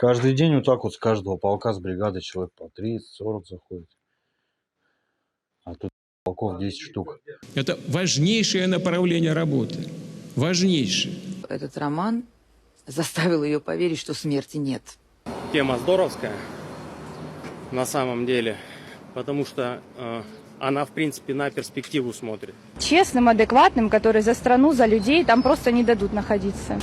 Каждый день вот так вот с каждого полка, с бригады человек по 30-40 заходит. А тут полков 10 штук. Это важнейшее направление работы. Важнейшее. Этот роман заставил ее поверить, что смерти нет. Тема здоровская на самом деле, потому что э, она, в принципе, на перспективу смотрит. честным, адекватным, который за страну, за людей там просто не дадут находиться.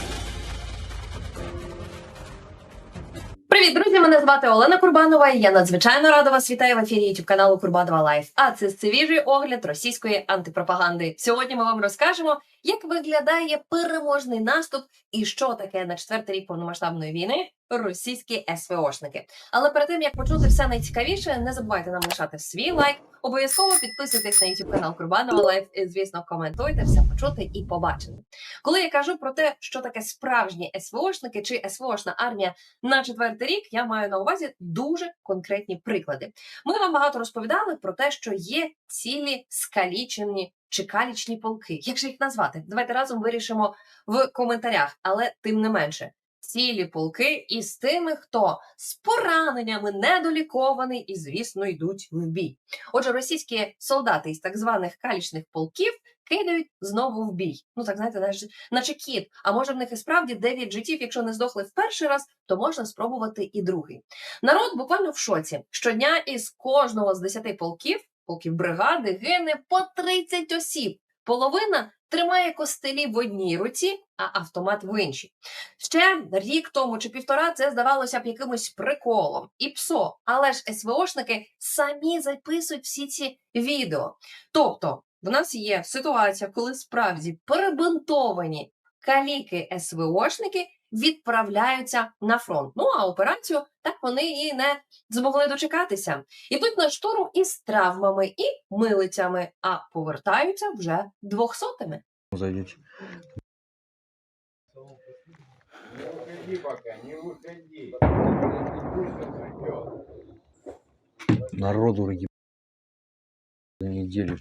Друзі! Мене звати Олена Курбанова. Я надзвичайно рада вас вітаю в ефірі YouTube каналу Курбанова Лайф. А це свіжий огляд російської антипропаганди. Сьогодні ми вам розкажемо, як виглядає переможний наступ і що таке на четвертий рік повномасштабної війни російські СВОшники. Але перед тим як почути все найцікавіше, не забувайте нам лишати свій лайк. Обов'язково підписуйтесь на YouTube канал Курбанова Лайф і, звісно, коментуйте все почути і побачене. Коли я кажу про те, що таке справжні СВОшники чи СВОшна армія на четвертий рік, я маю на увазі дуже конкретні приклади. Ми вам багато розповідали про те, що є цілі скалічені чи калічні полки. Як же їх назвати? Давайте разом вирішимо в коментарях, але тим не менше. Цілі полки із тими, хто з пораненнями недолікований і, звісно, йдуть в бій. Отже, російські солдати із так званих калічних полків кидають знову в бій. Ну так знаєте, наче, наче кіт. А може в них і справді 9 життів, якщо не здохли в перший раз, то можна спробувати і другий. Народ буквально в шоці. Щодня із кожного з 10 полків, полків бригади, гине по 30 осіб. Половина тримає костелі в одній руці, а автомат в іншій. Ще рік тому чи півтора це здавалося б якимось приколом і псо, але ж СВОшники самі записують всі ці відео. Тобто, в нас є ситуація, коли справді перебинтовані каліки СВОшники відправляються на фронт. Ну а операцію так вони і не змогли дочекатися. Йдуть на штурм із травмами і милицями, а повертаються вже двохсотими. Зайдите. Не выходи пока, не выходи. Пусть он придет. Народу ради за неделю.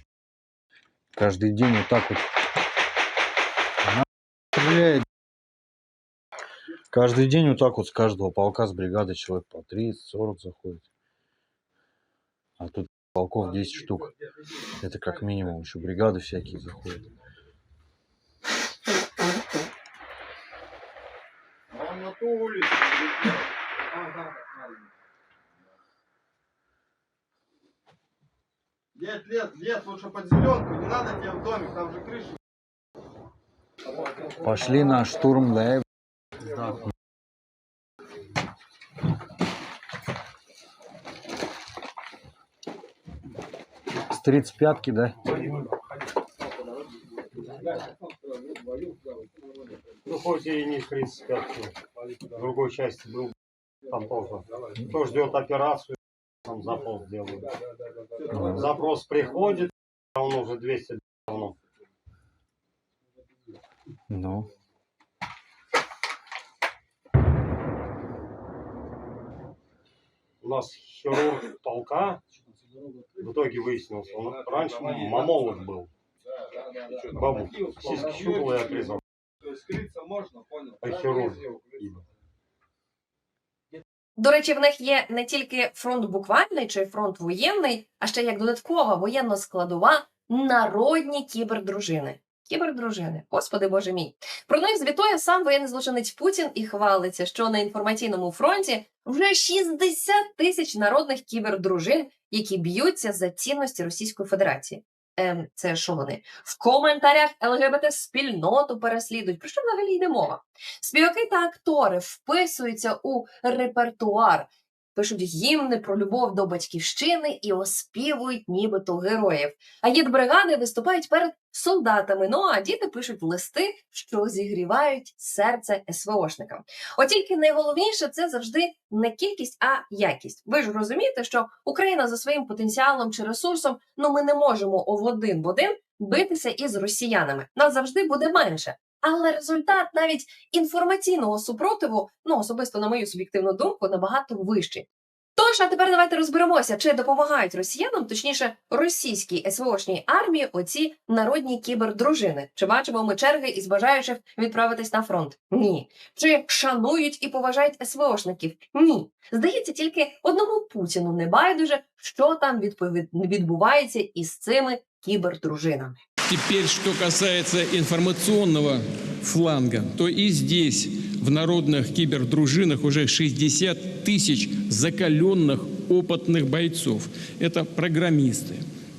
Каждый день вот так вот. На- стреляет. Каждый день вот так вот с каждого полка, с бригады человек по 30-40 заходит. А тут полков 10 штук. Это как минимум. Еще бригады всякие заходят. А. Дед, лес, лес, лучше под зеленку, не надо тебе в домик, там же крыша. Пошли на штурм, да. С 35-ки, да? Ну, хоть и не в 35 в другой части был, там тоже. Кто ждет операцию, там запрос делают. Запрос приходит, а он уже 200 давно. Ну. У нас хирург полка, в итоге выяснилось, он раньше мамолог был. Бабу сиськи щупал и отрезал. То есть скрыться можно, понял? А Даже хирург? если укрыться. До речі, в них є не тільки фронт буквальний чи фронт воєнний, а ще як додаткова воєнна складова народні кібердружини. Кібердружини, господи боже мій. Про них звітує сам воєнний злочинець Путін і хвалиться, що на інформаційному фронті вже 60 тисяч народних кібердружин, які б'ються за цінності Російської Федерації. Ем, це що вони? В коментарях ЛГБТ спільноту переслідують. Про що взагалі йде мова? Співаки та актори вписуються у репертуар, пишуть гімни про любов до батьківщини і оспівують нібито героїв. А бригади виступають перед солдатами. Ну а діти пишуть листи, що зігрівають серце СВОшникам. От тільки найголовніше це завжди не кількість, а якість. Ви ж розумієте, що Україна за своїм потенціалом чи ресурсом, ну ми не можемо в один в один битися із росіянами. Нас завжди буде менше. Але результат навіть інформаційного супротиву, ну особисто на мою суб'єктивну думку, набагато вищий. Тож, а тепер давайте розберемося, чи допомагають росіянам, точніше, російській СВОшній армії, оці народні кібердружини. Чи бачимо ми черги із бажаючих відправитись на фронт? Ні. Чи шанують і поважають СВОшників? Ні. Здається, тільки одному Путіну не байдуже, що там відповід... відбувається із цими кібердружинами. Теперь, что касается информационного фланга, то и здесь, в народных кибердружинах, уже 60 тысяч закаленных, опытных бойцов. Это программисты,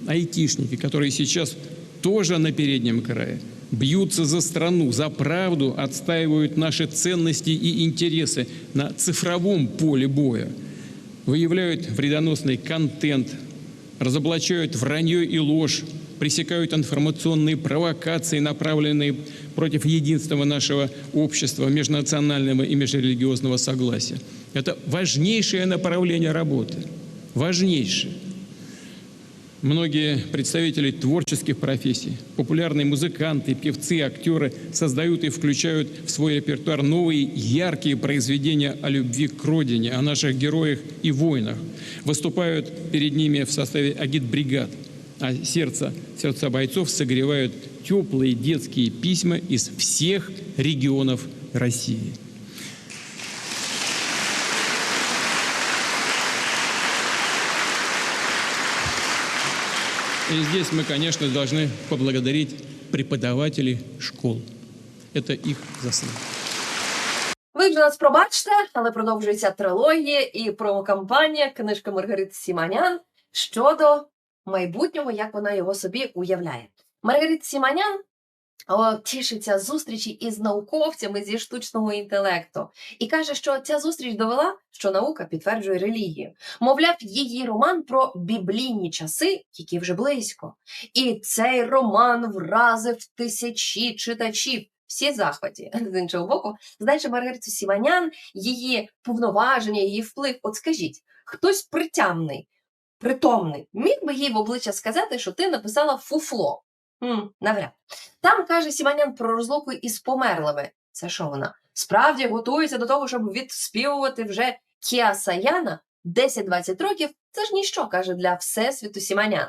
айтишники, которые сейчас тоже на переднем крае. Бьются за страну, за правду, отстаивают наши ценности и интересы на цифровом поле боя. Выявляют вредоносный контент, разоблачают вранье и ложь, пресекают информационные провокации, направленные против единства нашего общества, межнационального и межрелигиозного согласия. Это важнейшее направление работы. Важнейшее. Многие представители творческих профессий, популярные музыканты, певцы, актеры создают и включают в свой репертуар новые яркие произведения о любви к родине, о наших героях и воинах. Выступают перед ними в составе агитбригад, а сердце, сердца бойцов согревают теплые детские письма из всех регионов России. И здесь мы, конечно, должны поблагодарить преподавателей школ. Это их заслуга. Ви вже нас пробачте, але продовжується трилогія і промокампанія книжка Маргарити Сіманян щодо майбутнього, як вона його собі уявляє. Маргарита Сіманян тішиться зустрічі із науковцями зі штучного інтелекту і каже, що ця зустріч довела, що наука підтверджує релігію. Мовляв, її роман про біблійні часи, які вже близько. І цей роман вразив тисячі читачів. Всі захваті з іншого боку, знаючи Маргариту Сіманян, її повноваження, її вплив. От скажіть, хтось притямний, притомний, міг би їй в обличчя сказати, що ти написала фуфло? Хм, навряд. Там каже Сіманян про розлуку із померлими. Це що вона? Справді готується до того, щоб відспівувати вже Кіасаяна 10-20 років. Це ж ніщо, каже для Всесвіту Сіманян.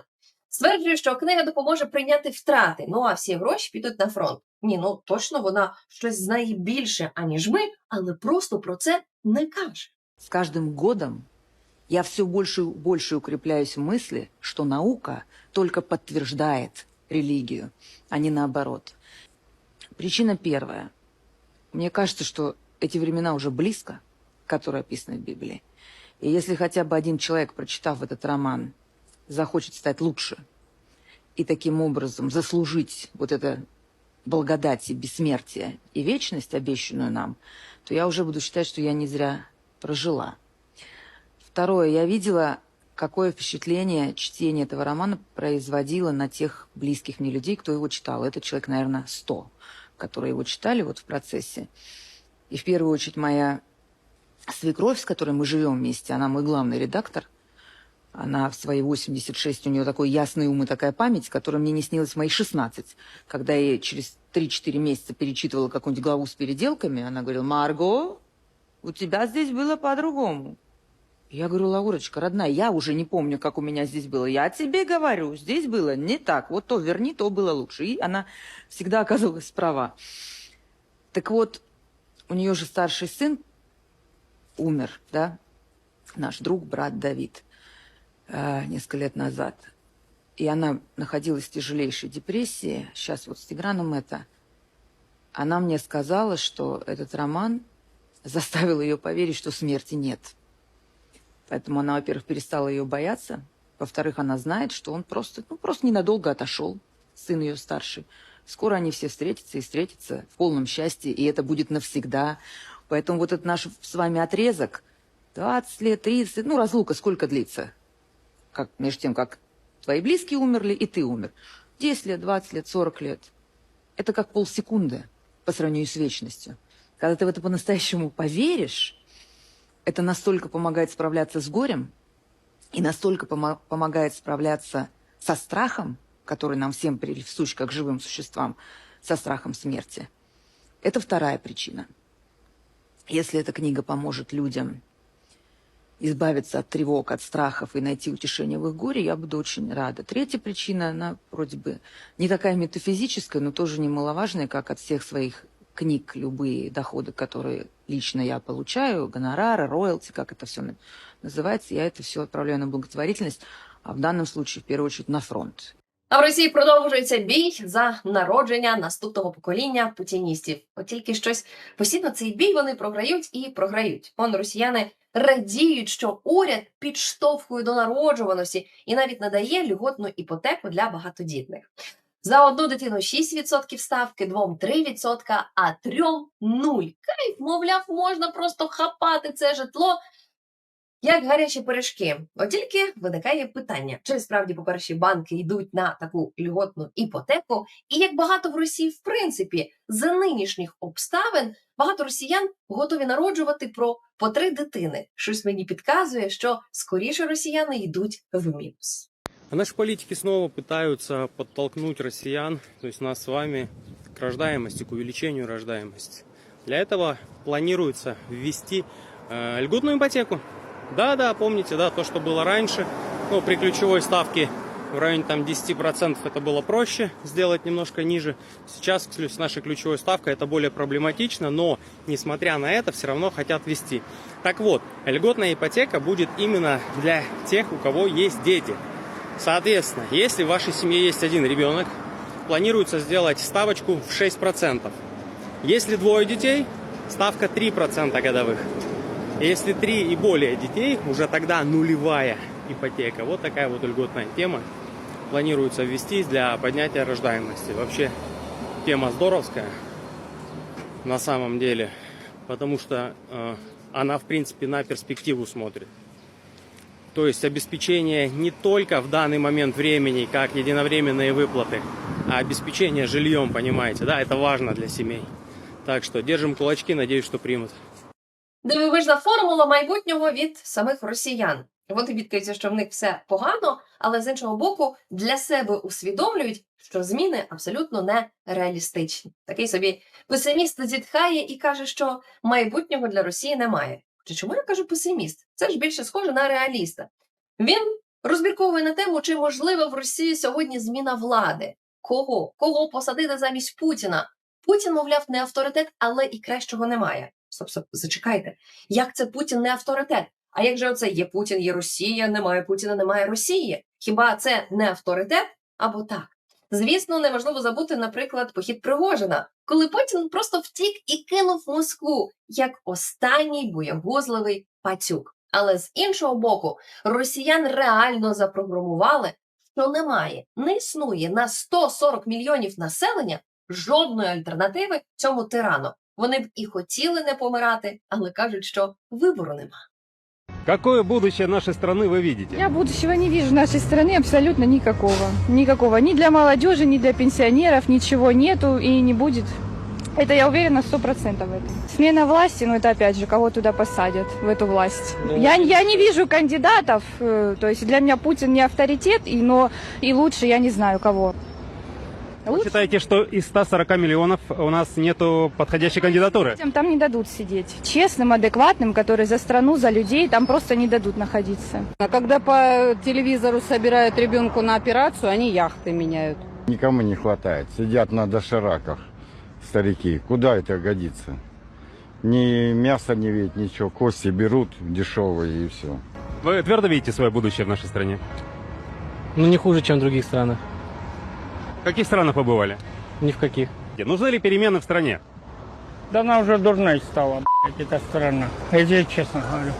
Стверджує, що книга допоможе прийняти втрати, ну а всі гроші підуть на фронт. Ні, ну точно вона щось знає більше, аніж ми, але просто про це не каже. С каждым годом я все больше и больше укрепляюсь в мысли, что наука только подтверждает религию, а не наоборот. Причина первая. Мне кажется, что эти времена уже близко, которые описаны в Библии. И если хотя бы один человек, прочитав этот роман, захочет стать лучше и таким образом заслужить вот это благодать и бессмертие и вечность, обещанную нам, то я уже буду считать, что я не зря прожила. Второе, я видела, какое впечатление чтение этого романа производило на тех близких мне людей, кто его читал. Это человек, наверное, сто, которые его читали вот в процессе. И в первую очередь моя свекровь, с которой мы живем вместе, она мой главный редактор. Она в свои 86, у нее такой ясный ум и такая память, которая мне не снилась в мои 16. Когда я через 3-4 месяца перечитывала какую-нибудь главу с переделками, она говорила, Марго, у тебя здесь было по-другому. Я говорю, Лаурочка, родная, я уже не помню, как у меня здесь было. Я тебе говорю, здесь было не так. Вот то верни, то было лучше. И она всегда оказывалась права. Так вот, у нее же старший сын умер, да, наш друг, брат Давид, э, несколько лет назад. И она находилась в тяжелейшей депрессии. Сейчас вот с Тиграном это. Она мне сказала, что этот роман заставил ее поверить, что смерти нет. Поэтому она, во-первых, перестала ее бояться. Во-вторых, она знает, что он просто, ну, просто ненадолго отошел, сын ее старший. Скоро они все встретятся и встретятся в полном счастье, и это будет навсегда. Поэтому вот этот наш с вами отрезок, 20 лет, 30, ну, разлука сколько длится? Как, между тем, как твои близкие умерли, и ты умер. 10 лет, 20 лет, 40 лет. Это как полсекунды по сравнению с вечностью. Когда ты в это по-настоящему поверишь, это настолько помогает справляться с горем и настолько помо- помогает справляться со страхом, который нам всем присущ как живым существам, со страхом смерти. Это вторая причина. Если эта книга поможет людям избавиться от тревог, от страхов и найти утешение в их горе, я буду очень рада. Третья причина, она вроде бы не такая метафизическая, но тоже немаловажная, как от всех своих книг любые доходы, которые лично я получаю, гонорары, роялти, как это все называется, я это все отправляю на благотворительность, а в данном случае, в первую очередь, на фронт. А в Росії продовжується бій за народження наступного покоління путіністів. От тільки щось постійно цей бій вони програють і програють. Он росіяни радіють, що уряд підштовхує до народжуваності і навіть надає льготну іпотеку для багатодітних. За одну дитину 6% ставки, двом 3%, а трьом 0. Кайф, мовляв, можна просто хапати це житло як гарячі пиріжки. От тільки виникає питання, чи справді, по-перше, банки йдуть на таку льготну іпотеку, і як багато в Росії, в принципі, за нинішніх обставин багато росіян готові народжувати про по три дитини. Щось мені підказує, що скоріше росіяни йдуть в мінус. А наши политики снова пытаются подтолкнуть россиян, то есть нас с вами, к рождаемости, к увеличению рождаемости. Для этого планируется ввести э, льготную ипотеку. Да-да, помните, да, то, что было раньше. Ну, при ключевой ставке в районе там 10% это было проще сделать немножко ниже. Сейчас с нашей ключевой ставкой это более проблематично, но, несмотря на это, все равно хотят ввести. Так вот, льготная ипотека будет именно для тех, у кого есть дети. Соответственно, если в вашей семье есть один ребенок, планируется сделать ставочку в 6%. Если двое детей, ставка 3% годовых. Если три и более детей, уже тогда нулевая ипотека. Вот такая вот льготная тема планируется ввести для поднятия рождаемости. Вообще тема здоровская на самом деле, потому что э, она в принципе на перспективу смотрит. То есть обеспечение не только в данный момент времени, как единовременные выплаты, а обеспечение жильем, понимаете, да, это важно для семей. Так что держим кулачки, надеюсь, что примут. Дивовижна формула майбутнього від самих росіян. Вони бідкаються, що в них все погано, але з іншого боку для себе усвідомлюють, що зміни абсолютно не реалістичні. Такий собі песиміст зітхає і каже, що майбутнього для Росії немає. Чи чому я кажу песиміст? Це ж більше схоже на реаліста. Він розмірковує на тему, чи можлива в Росії сьогодні зміна влади. Кого? Кого посадити замість Путіна? Путін, мовляв, не авторитет, але і кращого немає. Стоп, стоп, зачекайте. Як це Путін не авторитет? А як же оце є Путін, є Росія, немає Путіна, немає Росії? Хіба це не авторитет або так? Звісно, неможливо забути, наприклад, похід Пригожина, коли Путін просто втік і кинув Москву як останній боягузливий пацюк. Але з іншого боку, росіян реально запрограмували, що немає, не існує на 140 мільйонів населення жодної альтернативи цьому тирану. Вони б і хотіли не помирати, але кажуть, що вибору нема. Какое будущее нашей страны вы видите? Я будущего не вижу в нашей стране абсолютно никакого. Никакого. Ни для молодежи, ни для пенсионеров ничего нету и не будет. Это я уверена сто процентов в этом. Смена власти, ну это опять же, кого туда посадят в эту власть. я, я не вижу кандидатов, э, то есть для меня Путин не авторитет, и, но и лучше я не знаю кого. Вы считаете, что из 140 миллионов у нас нету подходящей кандидатуры? Людям там не дадут сидеть. Честным, адекватным, который за страну, за людей, там просто не дадут находиться. А когда по телевизору собирают ребенку на операцию, они яхты меняют. Никому не хватает. Сидят на дошираках старики. Куда это годится? Ни мяса не видят, ничего. Кости берут дешевые и все. Вы твердо видите свое будущее в нашей стране? Ну, не хуже, чем в других странах. В каких странах вы бывали? Ни в каких. Нужны ли перемены в стране? Да она уже дурной стала, блядь, эта страна. Я тебе честно говорю.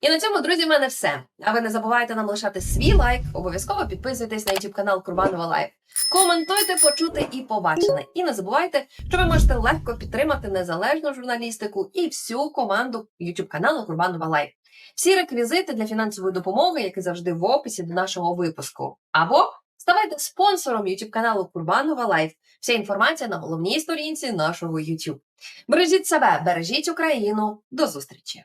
І на цьому, друзі, в мене все. А ви не забувайте нам лишати свій лайк, обов'язково підписуйтесь на YouTube канал Курбанова Лайф. Коментуйте, почути і побачене. І не забувайте, що ви можете легко підтримати незалежну журналістику і всю команду YouTube каналу Курбанова Лайф. Всі реквізити для фінансової допомоги, які завжди в описі до нашого випуску. Або ставайте спонсором YouTube каналу Курбанова Лайф. Вся інформація на головній сторінці нашого YouTube. Бережіть себе, бережіть Україну. До зустрічі!